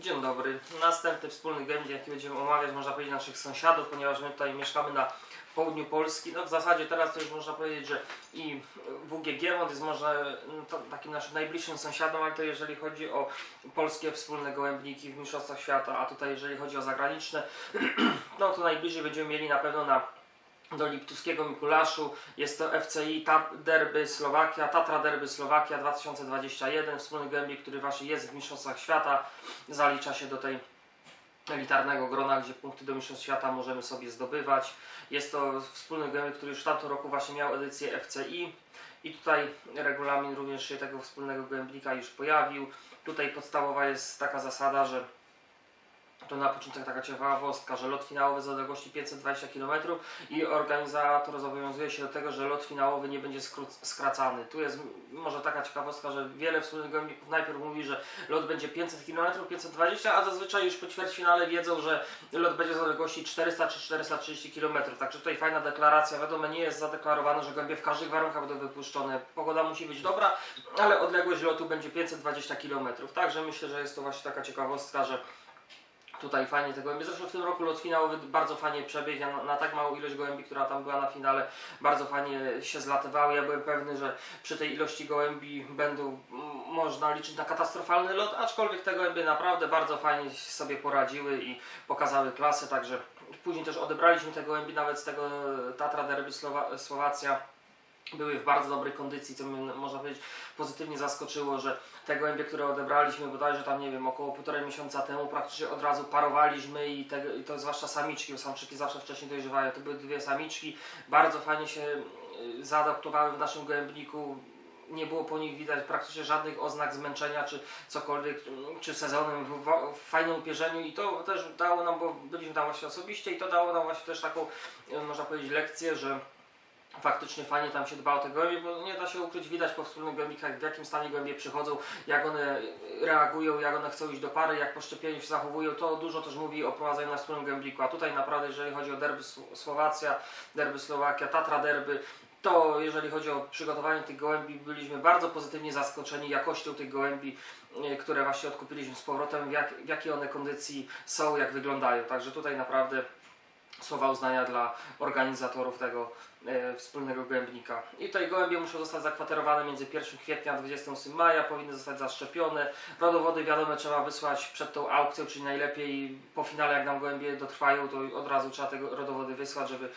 Dzień dobry. Następny wspólny game, jaki będziemy omawiać, można powiedzieć, naszych sąsiadów, ponieważ my tutaj mieszkamy na południu Polski. No w zasadzie teraz to już można powiedzieć, że i WG Giermont jest może to, takim naszym najbliższym sąsiadem, ale to jeżeli chodzi o polskie wspólne gołębniki w Mistrzostwach Świata, a tutaj jeżeli chodzi o zagraniczne, no to najbliżej będziemy mieli na pewno na do Liptuskiego Mikulaszu. Jest to FCI Derby Słowakia, Tatra Derby Słowakia 2021. Wspólny gębik, który właśnie jest w Mistrzostwach Świata. Zalicza się do tej elitarnego grona, gdzie punkty do Mistrzostw Świata możemy sobie zdobywać. Jest to wspólny gębik, który już w tamtym roku właśnie miał edycję FCI. I tutaj regulamin również się tego wspólnego gęblika już pojawił. Tutaj podstawowa jest taka zasada, że to na początek taka ciekawostka, że lot finałowy z odległości 520 km i organizator zobowiązuje się do tego, że lot finałowy nie będzie skracany. Tu jest może taka ciekawostka, że wiele wspólnych gołębików najpierw mówi, że lot będzie 500 km, 520, a zazwyczaj już po ćwierćfinale wiedzą, że lot będzie z odległości 400 czy 430 km. Także tutaj fajna deklaracja. Wiadomo, nie jest zadeklarowane, że gołębie w każdych warunkach będą wypuszczone. Pogoda musi być dobra, ale odległość lotu będzie 520 km. Także myślę, że jest to właśnie taka ciekawostka, że tutaj fajnie te gołębie. Zresztą w tym roku lot finałowy bardzo fajnie przebiegł. Ja na, na tak małą ilość gołębi, która tam była na finale, bardzo fajnie się zlatywały. Ja byłem pewny, że przy tej ilości gołębi będą można liczyć na katastrofalny lot, aczkolwiek te gołębie naprawdę bardzo fajnie sobie poradziły i pokazały klasę, także później też odebraliśmy te gołębi nawet z tego Tatra Derby Słowa- Słowacja były w bardzo dobrej kondycji, co mnie można powiedzieć pozytywnie zaskoczyło, że te gołębie, które odebraliśmy bodajże tam nie wiem, około półtorej miesiąca temu praktycznie od razu parowaliśmy i, te, i to zwłaszcza samiczki, bo samczyki zawsze wcześniej dojrzewają, to były dwie samiczki, bardzo fajnie się y, zaadaptowały w naszym gołębniku, nie było po nich widać praktycznie żadnych oznak zmęczenia czy cokolwiek, mm, czy sezonem w, fajnym upierzeniu i to też dało nam, bo byliśmy tam właśnie osobiście i to dało nam właśnie też taką, y, można powiedzieć, lekcję, że faktycznie fajnie tam się dba o te gołębie, bo nie da się ukryć, widać po wspólnych gołębikach w jakim stanie gołębie przychodzą, jak one reagują, jak one chcą iść do pary, jak po szczepieniu się zachowują, to dużo też mówi o prowadzeniu na wspólnym gołębiku, a tutaj naprawdę jeżeli chodzi o derby Sł- Słowacja, derby Słowakia, Tatra derby, to jeżeli chodzi o przygotowanie tych gołębi, byliśmy bardzo pozytywnie zaskoczeni jakością tych gołębi, e, które właśnie odkupiliśmy z powrotem, w, jak, w jakiej one kondycji są, jak wyglądają. Także tutaj naprawdę słowa uznania dla organizatorów tego wspólnego gołębnika. I tutaj gołębie muszą zostać zakwaterowane między 1 kwietnia a 28 maja, powinny zostać zaszczepione. Rodowody wiadome trzeba wysłać przed tą aukcją, czyli najlepiej po finale jak nam gołębie dotrwają, to od razu trzeba te rodowody wysłać, żeby,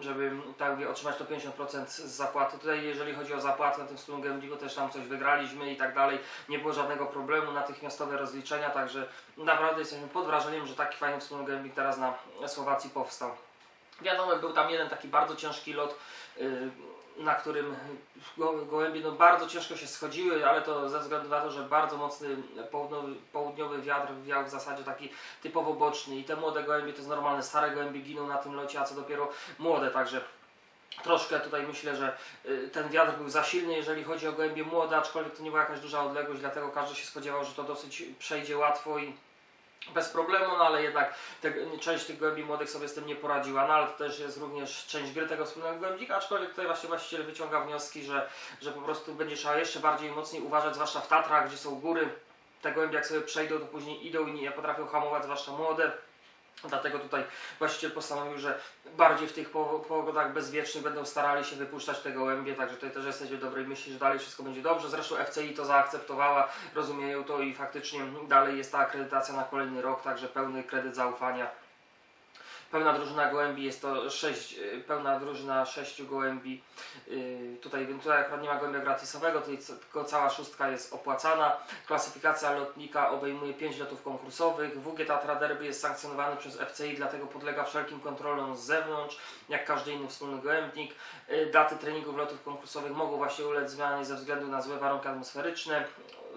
żeby tak mówię, otrzymać to 50% z zapłaty. Tutaj jeżeli chodzi o zapłatę na tym wspólnym gołębniku też tam coś wygraliśmy i tak dalej. Nie było żadnego problemu, natychmiastowe rozliczenia, także naprawdę jesteśmy pod wrażeniem, że taki fajny wspólny gołębnik teraz na Słowacji powstał. Wiadomo, był tam jeden taki bardzo ciężki lot, yy, na którym go- gołębie no, bardzo ciężko się schodziły, ale to ze względu na to, że bardzo mocny południowy, południowy wiatr wiał w zasadzie taki typowo boczny. I te młode gołębie to jest normalne, stare gołębie giną na tym locie, a co dopiero młode, także troszkę tutaj myślę, że y, ten wiatr był za silny, jeżeli chodzi o gołębie młode, aczkolwiek to nie była jakaś duża odległość, dlatego każdy się spodziewał, że to dosyć przejdzie łatwo i bez problemu, no ale jednak te, część tych gołębi młodych sobie z tym nie poradziła, no ale to też jest również część gry tego wspólnego gołębnika, aczkolwiek tutaj właśnie właściciel wyciąga wnioski, że, że po prostu będzie trzeba jeszcze bardziej mocniej uważać, zwłaszcza w Tatrach, gdzie są góry, te gołębie jak sobie przejdą, to później idą i nie potrafią hamować, zwłaszcza młode. Dlatego tutaj właściciel postanowił, że bardziej w tych po- pogodach bezwiecznych będą starali się wypuszczać te gołębie, także tutaj też jesteśmy w dobrej myśli, że dalej wszystko będzie dobrze. Zresztą FCI to zaakceptowała, rozumieją to i faktycznie dalej jest ta akredytacja na kolejny rok, także pełny kredyt zaufania. Pełna drużyna gołębi jest to sześć, y, pełna drużyna sześciu gołębi. Yy, Tutaj, tutaj akurat nie ma gołębia gratisowego, tylko cała szóstka jest opłacana. Klasyfikacja lotnika obejmuje 5 lotów konkursowych. WG Tatra Derby jest sankcjonowany przez FCI, dlatego podlega wszelkim kontrolom z zewnątrz, jak każdy inny wspólny gołębnik. Yy, Daty treningów lotów konkursowych mogą właśnie ulec zmianie ze względu na złe warunki atmosferyczne.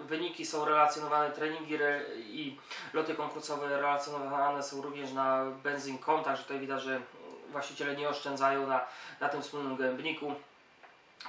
Wyniki są relacjonowane, treningi re, i loty konkursowe relacjonowane są również na benzyn.com, także tutaj widać, że właściciele nie oszczędzają na, na tym wspólnym gołębniku.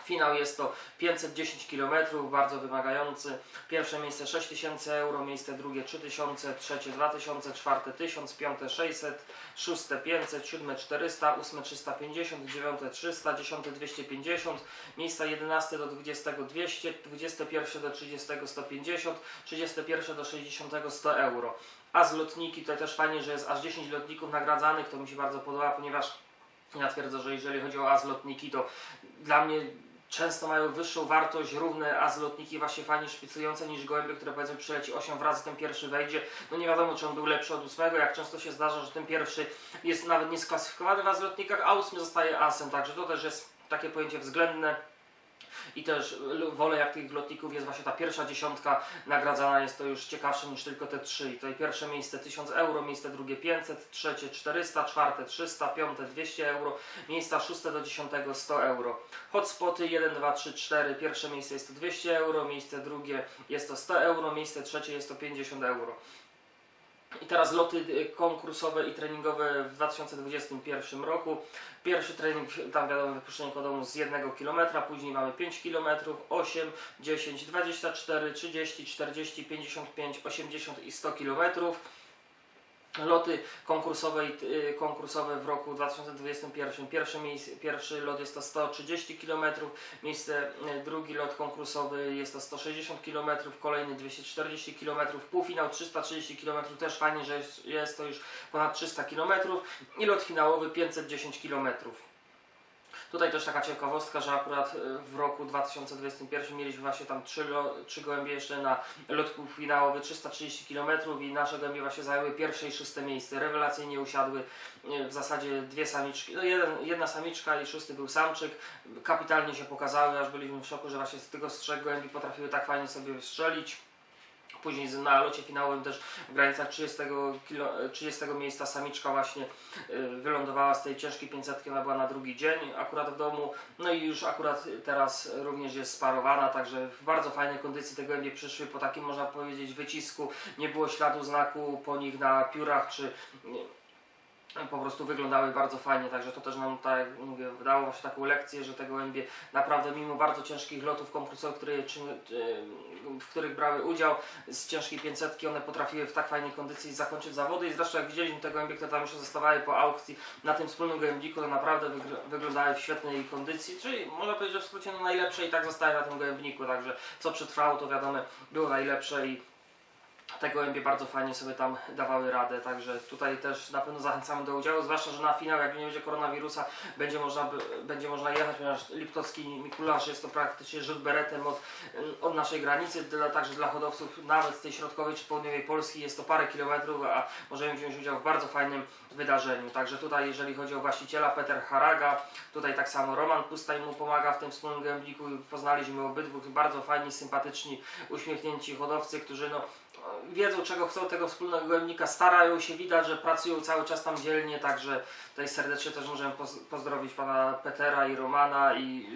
Finał jest to 510 km, bardzo wymagający. Pierwsze miejsce 6000 euro, miejsce drugie 3000, trzecie 2000, czwarte 1000, piąte 600, szóste 500, siódme 400, ósme 350, dziewiąte 300, dziesiąte 250, miejsca 11 do 20 200, 21 do 30 150, 31 do 60 100 euro. A z lotniki tutaj też fajnie, że jest aż 10 lotników nagradzanych, to mi się bardzo podoba, ponieważ ja twierdzę, że jeżeli chodzi o azlotniki, to dla mnie często mają wyższą wartość, równe azlotniki właśnie fajnie szpicujące niż gołębie, które powiedzmy przyleci 8 razy, ten pierwszy wejdzie. No nie wiadomo, czy on był lepszy od ósmego, jak często się zdarza, że ten pierwszy jest nawet nie sklasyfikowany w azlotnikach, a ósmy zostaje asem, także to też jest takie pojęcie względne. I też l- wolę jak tych lotników jest właśnie ta pierwsza dziesiątka nagradzana jest to już ciekawsze niż tylko te trzy. I tutaj pierwsze miejsce 1000 euro, miejsce drugie 500, trzecie 400, czwarte 300, piąte 200 euro, miejsca szóste do 10 100 euro. Hotspoty 1, 2, 3, 4, pierwsze miejsce jest to 200 euro, miejsce drugie jest to 100 euro, miejsce trzecie jest to 50 euro. I teraz loty y, konkursowe i treningowe w 2021 roku. Pierwszy trening, tam wiadomo, wypuszczenie kodomu z 1 km, później mamy 5 km, 8, 10, 24, 30, 40, 55, 80 i 100 km. Loty konkursowe, y, konkursowe w roku 2021. Pierwszy, miejsce, pierwszy lot jest to 130 km, miejsce y, drugi lot konkursowy jest to 160 km, kolejny 240 km, półfinał 330 km, też fajnie, że jest, jest to już ponad 300 km i lot finałowy 510 km. Tutaj też taka ciekawostka, że akurat y, w roku 2021 mieliśmy właśnie tam trzy, trzy gołębie jeszcze na lotku finałowy 330 km i nasze gołębie właśnie zajęły pierwsze i szóste miejsce. Rewelacyjnie usiadły y, w zasadzie dwie samiczki, no jeden, jedna samiczka i szósty był samczyk. Kapitalnie się pokazały, aż byliśmy w szoku, że właśnie z tego z trzech gołębi potrafiły tak fajnie sobie strzelić. Później na locie finałowym też w granicach 30, kilo, 30 miejsca samiczka właśnie y, wylądowała z tej ciężkiej 500, ona była na drugi dzień akurat w domu. No i już akurat teraz również jest sparowana, także w bardzo fajnej kondycji te gołębie przyszły po takim można powiedzieć wycisku. Nie było śladu znaku po nich na piórach czy po prostu wyglądały bardzo fajnie, także to też nam, tak jak mówię, wydało właśnie taką lekcję, że te gołębie naprawdę mimo bardzo ciężkich lotów konkursowych, które, w których brały udział z ciężkiej 500, one potrafiły w tak fajnej kondycji zakończyć zawody. I zresztą jak widzieliśmy te gołębie, które tam jeszcze zostawały po aukcji na tym wspólnym gołębniku, to naprawdę wygl- wyglądały w świetnej kondycji, czyli można powiedzieć, że w skrócie no najlepsze i tak zostały na tym gołębniku, także co przetrwało to wiadomo było najlepsze i te gołębie bardzo fajnie sobie tam dawały radę, także tutaj też na pewno zachęcamy do udziału, zwłaszcza, że na finał, jak nie będzie koronawirusa, będzie można, będzie można jechać, ponieważ Liptowski Mikuláš jest to praktycznie rzut beretem od, od naszej granicy, dla, także dla hodowców nawet z tej środkowej czy południowej Polski jest to parę kilometrów, a możemy wziąć udział w bardzo fajnym wydarzeniu. Także tutaj, jeżeli chodzi o właściciela, Peter Haraga, tutaj tak samo Roman Pustań mu pomaga w tym wspólnym gębniku, poznaliśmy obydwu bardzo fajni, sympatyczni, uśmiechnięci hodowcy, którzy no wiedzą czego chcą tego wspólnego gołębnika, starają się, widać, że pracują cały czas tam dzielnie, także tutaj serdecznie też możemy poz- pozdrowić pana Petera i Romana i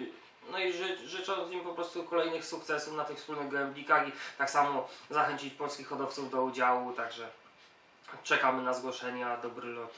no i ży, życząc im po prostu kolejnych sukcesów na tych wspólnych gołębnikach i tak samo zachęcić polskich hodowców do udziału, także czekamy na zgłoszenia, dobry lot.